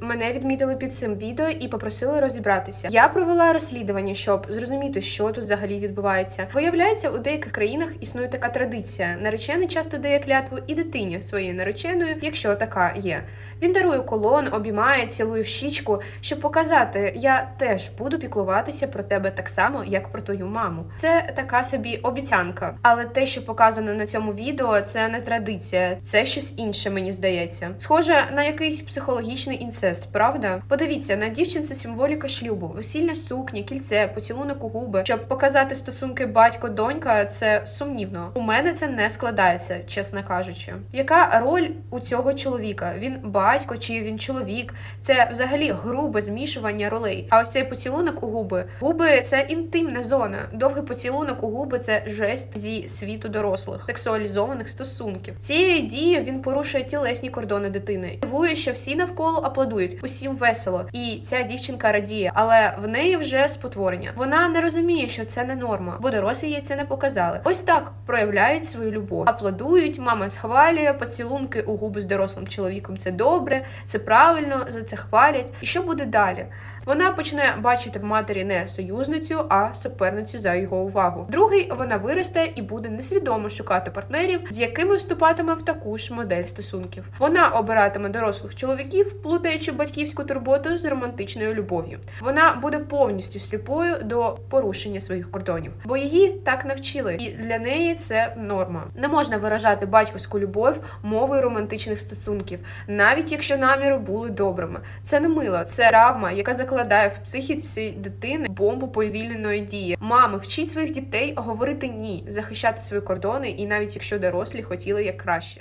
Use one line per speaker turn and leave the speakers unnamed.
Мене відмітили під цим відео і попросили розібратися. Я провела розслідування, щоб зрозуміти, що тут взагалі відбувається. Виявляється, у деяких країнах існує така традиція. Наречений часто дає клятву і дитині своєї нареченої, якщо така є. Він дарує колон, обіймає, цілує щічку, щоб показати, я теж буду піклуватися про тебе так само, як про твою маму. Це така собі обіцянка. Але те, що показано на цьому відео, це не традиція, це щось інше, мені здається. Схоже на якийсь психологічний інцест, правда? Подивіться, на дівчинці символіка шлюбу, весільна сукня, кільце, поцілунок у губи. Щоб показати стосунки батько-донька, це сумнівно. У мене це не складається, чесно кажучи. Яка роль у цього чоловіка? Він батько чи він чоловік? Це взагалі грубе змішування ролей. А ось цей поцілунок у губи. Губи це інтимна зона. Довгий поцілунок у губи це жест зі світу дорослих, сексуалізованих стосунків. Цією дією він порушує тілесні кордони дитини. Дивує, що всі навколо аплодують, усім весело, і ця дівчинка радіє, але в неї вже спотворення. Вона не розуміє, що це не норма, бо дорослі їй це не показали. Ось так проявляють свою любов. Аплодують, мама схвалює, поцілунки у губи з дорослим чоловіком. Це добре, це правильно, за це хвалять. І що буде далі? Вона почне бачити в матері не союзницю, а суперницю за його увагу. Другий вона виросте і буде несвідомо шукати партнерів, з якими вступатиме в таку ж модель стосунків. Вона обиратиме дорослих чоловіків, плутаючи батьківську турботу з романтичною любов'ю. Вона буде повністю сліпою до порушення своїх кордонів, бо її так навчили, і для неї це норма. Не можна виражати батьківську любов мовою романтичних стосунків, навіть якщо наміри були добрими. Це не мило, це травма, яка закладає в психіці дитини бомбу повільненої дії. Мами, вчіть своїх дітей говорити ні, захищати свої кордони, і навіть якщо дорослі хотіли як краще.